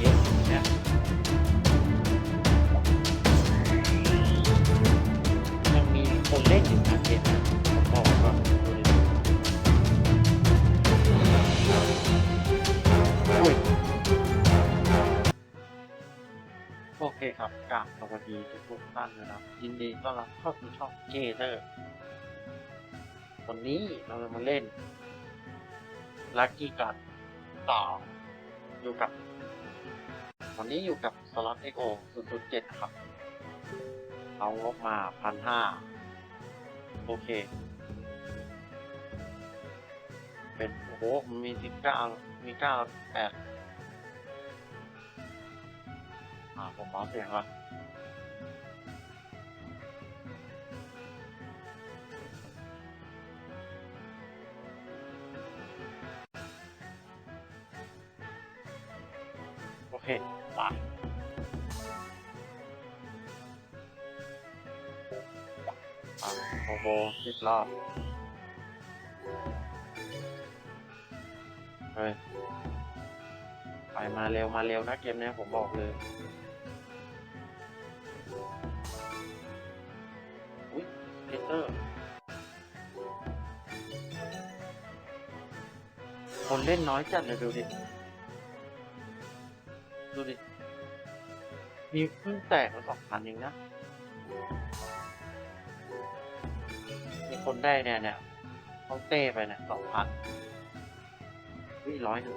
เยอะเนี่ยยังมีคนเล่นอยู่นะเกมนะผมบอกไว้ก่อนดูดิอุ้ยโอเคครับกราบสวัสดีทุกท่านนะครับ ยินดีต้อนรับเข้าสู่ช่องเกเตอร์วันนี้เราจะมาเล่นลัคกี้การ์ดต่ออยู่กับ อนนี้อยู่กับสล็อตเอ็กโอ007 ครับ เอางบมาพันห้าโอเค เป็น โอ้โห มีสิบเก้ามีเก้าแปดอ่า ผมเบาเสียงละ เคไปอ่าโอโบสิบรอบเฮ้ยไปมาเร็วมาเร็วนะเกมเนี้ยผมบอกเลยอุ้ยเพเตอร์ คนเล่นน้อยจัดเลยดูดิ ดูดิ มีเพิ่งแตกมาสองพันเองนะ มีคนได้เนี่ยเนี่ยเขาเต้ไปเนี่ยสองพันวิร้อยหนึ่ง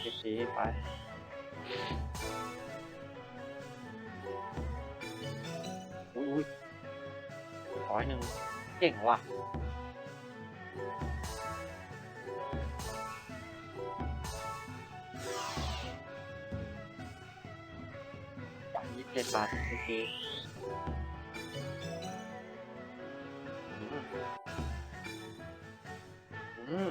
เก็บสีไปอุ้ยอุ้ยร้อยหนึ่งเก่งว่ะ เจ็ดบาทโอเคอืมอืม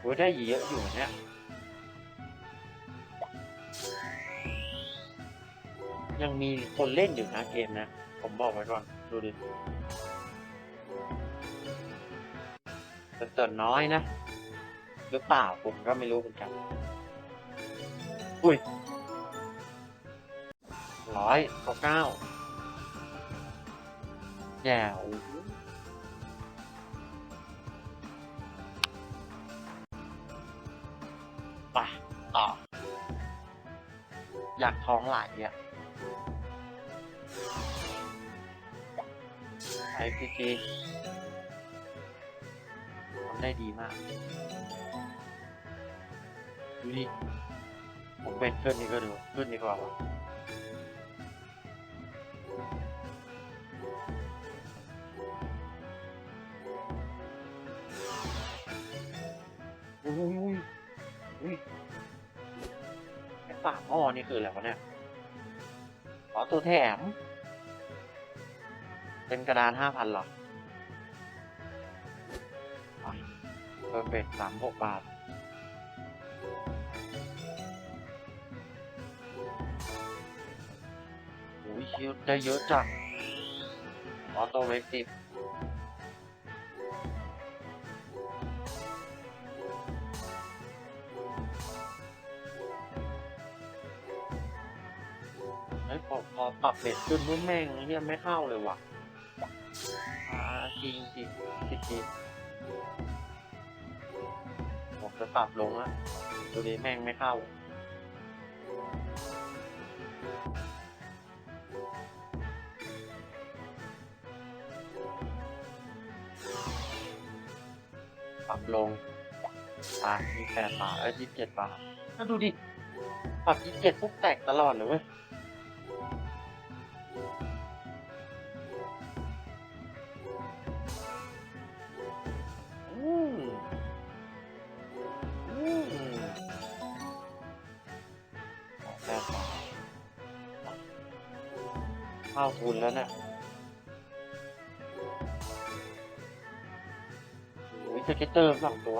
โอ้ได้เยอะอยู่เนี่ยยังมีคนเล่นอยู่นะเกมนะ ผมบอกไว้ก่อน ดูดิ แต่ส่วนน้อยนะ หรือเปล่าผมก็ไม่รู้เหมือนกัน อุ้ยร้อยเก้าเก้าแย่โอ้โหไปต่อ อยากท้องไหลอะไอพีจีำได้ดีมาก ดูดิผมเป็นขึ้นนี่ก็ดูขึ้นดีกว่าอุ้ยอุ้ยอุ้ยไอ้ปากอ้อนี่คืออะไรวะเนี่ยขอตัวแถม เป็นกระดานห้าพันหรอ เพิ่มเป็นสามหกบาทโอ้ยเยอะได้เยอะจังออโต้เวกติดเฮ้พอพอปรับเบ็ดขึ้นรุ่นแม่งเฮียไม่เข้าเลยว่ะอ่าจริงจริงจริง จะปรับลงแล้วดูดิแม่งไม่เข้า ปรับลงอะมีแปดบาทเอ้ยยี่สิบเจ็ดบาทก็ดูดิ ปรับยี่สิบเจ็ดปุ๊บแตกตลอดเลยเว้ย นะข้าทุนแล้วเนี่ยโอ้ยสเก็ตเตอร์สองตัว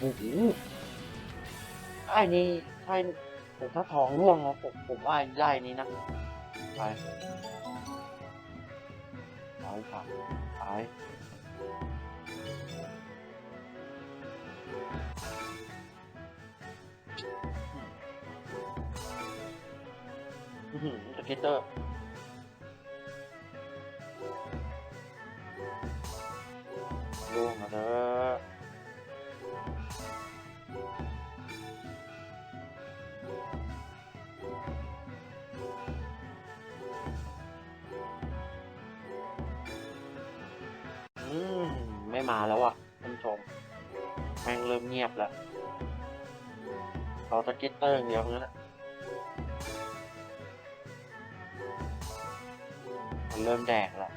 โอ้โหไอ้นี่ใช่ผมถ้าทองร่วงนะผมผมว่าได้นี้นะไปไปครับไปอื้อหือสเก็ตเตอร์ล่วงมาเด้อ ม่มาแล้วอะท่านผู้ชมแม่งเริ่มเงียบแล้วเขาสเก็ตเตอร์อย่างเดียวนั่นมันเริ่มแดกแล้ว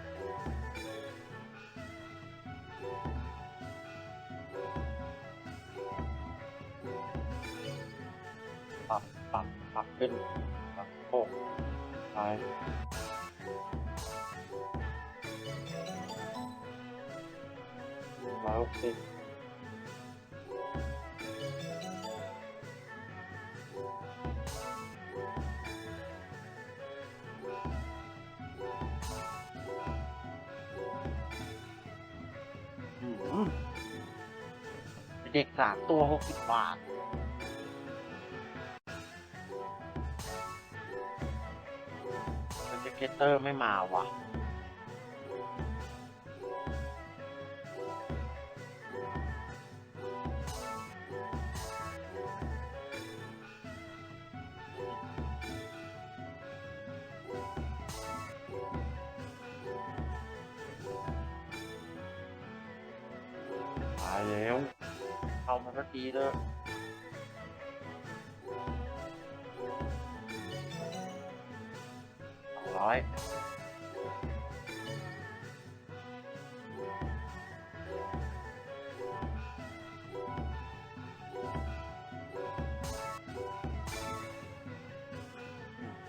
ปรับปรับปรับขึ้นปรับโค้งซ้า ยร้อยหกสิบอืมเด็กสามตัวหกสิบบาทสเก็ตเตอร์ไม่มาว่ะายแล้วเข้ามาสักทีเด้อสองร้อย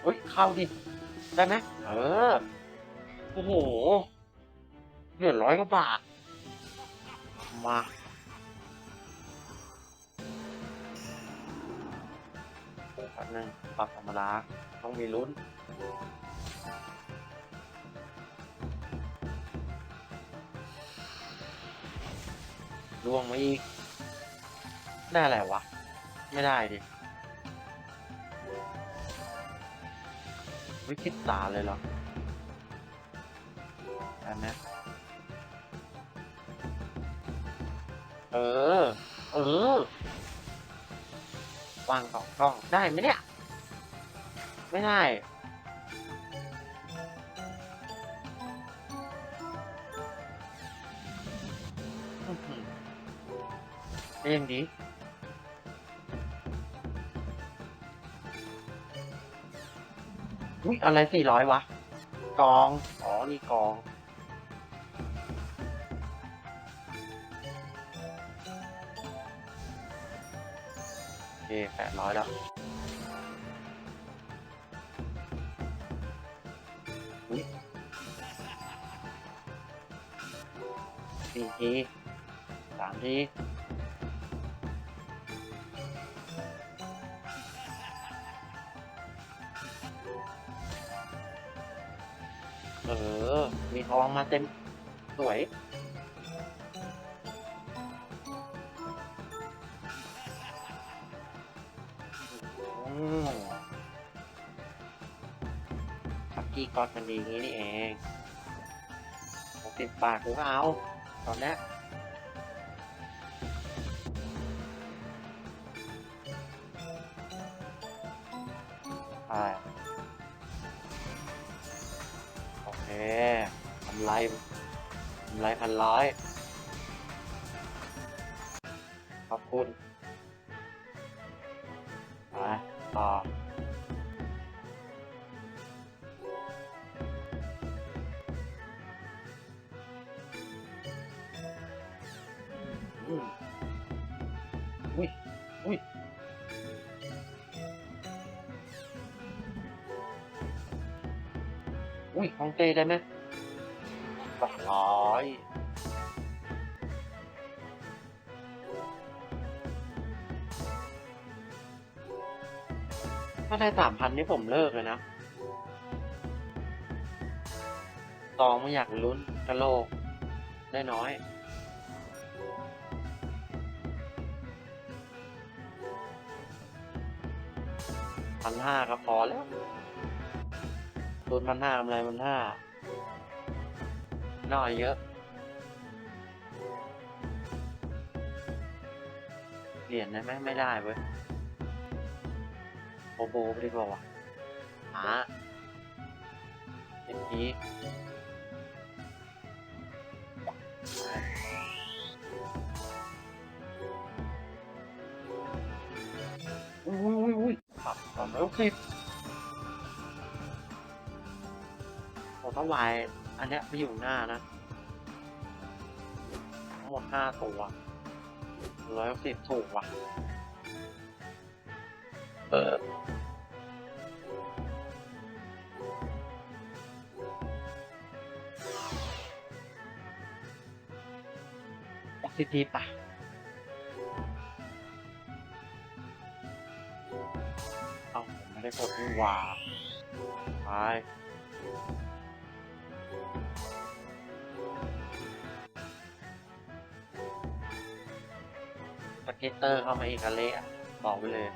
เฮ้ย เข้าดิ ได้ไหมเออ โอ้โหเหลือร้อยกว่าบาท มา แป๊บนึงปรับธรรมดาต้องมีลุ้นล่วงมาอีก ได้อะไรวะ ไม่ได้ดิ วิคิดตาเลยเหรอได้ไหมเออ เออ วางสองช่องได้ไหมเนี่ย ไม่ได้อื้อหือเล่นดีอุ้ยอะไรสี่ร้อยวะ กอง อ๋อ นี่กอง แปดร้อยแล้วสี่ทีสามทีเออ มีทองมาเต็ม สวย กกี้ก๊อตมันดีอย่างนี้นี่เองหกสิบบาทกูก็เอาตอนนี้ยใช่โอเคทำไรทำไรพันร้อยขอบคุณ อุ้ยอุ้ยอุ้ยของเจได้ไหมสออยถ้าได้สามพันนี่ผมเลิกเลยนะตองไม่อยากลุ้นกระโลกได้น้อย พันห้าก็พอแล้วตุนพันห้ากำไรพันห้าน้อยเยอะ เหรียญได้ไหมไม่ได้เว้ยโบโบไปดีกว่าวะหาเอ็มพีอุ้ ขับสองร้อยหกสิบผมต้องวายอันเนี้ยไปอยู่หน้านะ ทั้งหมดห้าตัวร้อยหกสิบถูกว่ะ เออสิทีปะ ได้กดนี่หว่าไปสเก็ตเตอร์เข้ามาอีกอะเละบอกไปเลย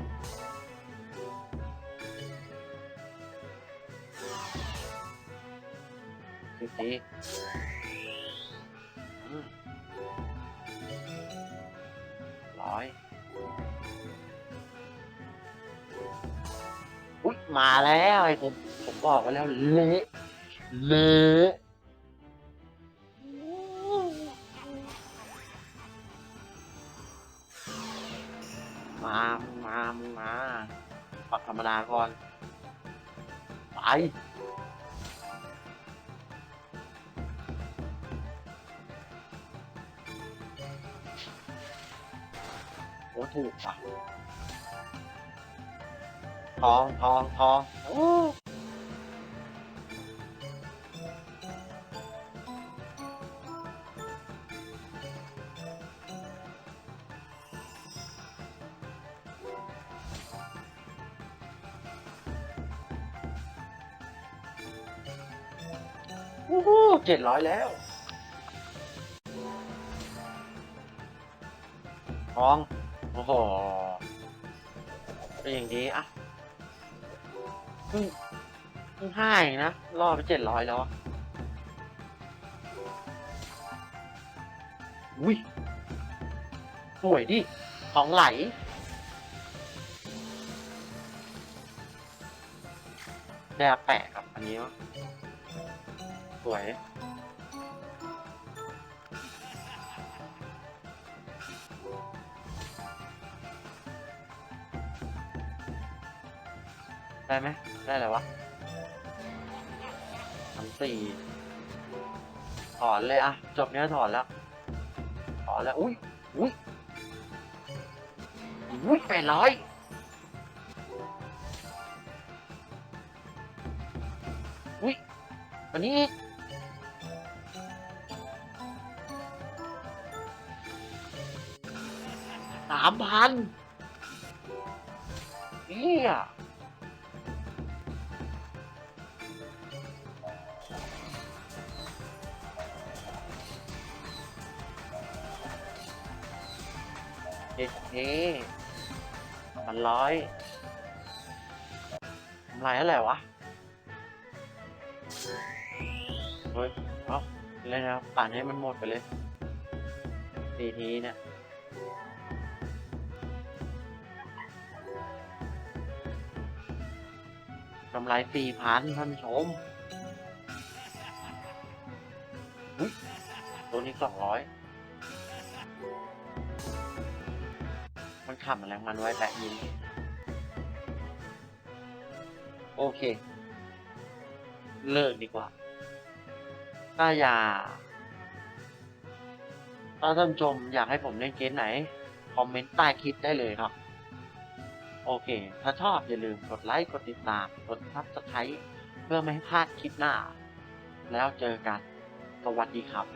สิทีอืมร้อย มาแล้วไอ้ผมผมบอกไปแล้วเละเละมามามาปักธรรมดาก่อน ไปโอ้ถูกว่ะ ทองทองทองโอ้โอ้โหเจ็ดร้อยแล้ว ทอง โอ้โหเป็นอย่างนี้อะ เพิ่งเพิ่งห้าเองนะรอไปเจ็ดร้อยแล้วอะอุ้ยสวยดิ ของไหล แดกแปะครับ อันนี้วะสวย ได้ไหมได้เลยวะสามสี่ถอนเลยอะจบเนี้ยถอนแล้ว ถอนแล้ว อุ้ยอุ้ยอุ้ยแปดร้อยอุ้ยวันนี้สามพันเฮีย นี่มันร้อยทำไรอะไรวะ เฮ้ย เอาเลยนะปั่นให้มันหมดไปเลยทีทีเนี่ยกำไรสี่พันท่านชมตัวนี้สองร้อย ขับแมลงมันไว้แต่ยินโอเค เลิกดีกว่าถ้าอยากถ้าท่านชมอยากให้ผมเล่นเกมไหน คอมเมนต์ใต้คลิปได้เลยครับ โอเค ถ้าชอบอย่าลืมกดไลค์ กดติดตาม กดซับสไครต์เพื่อไม่ให้พลาดคลิปหน้า แล้วเจอกัน สวัสดีครับ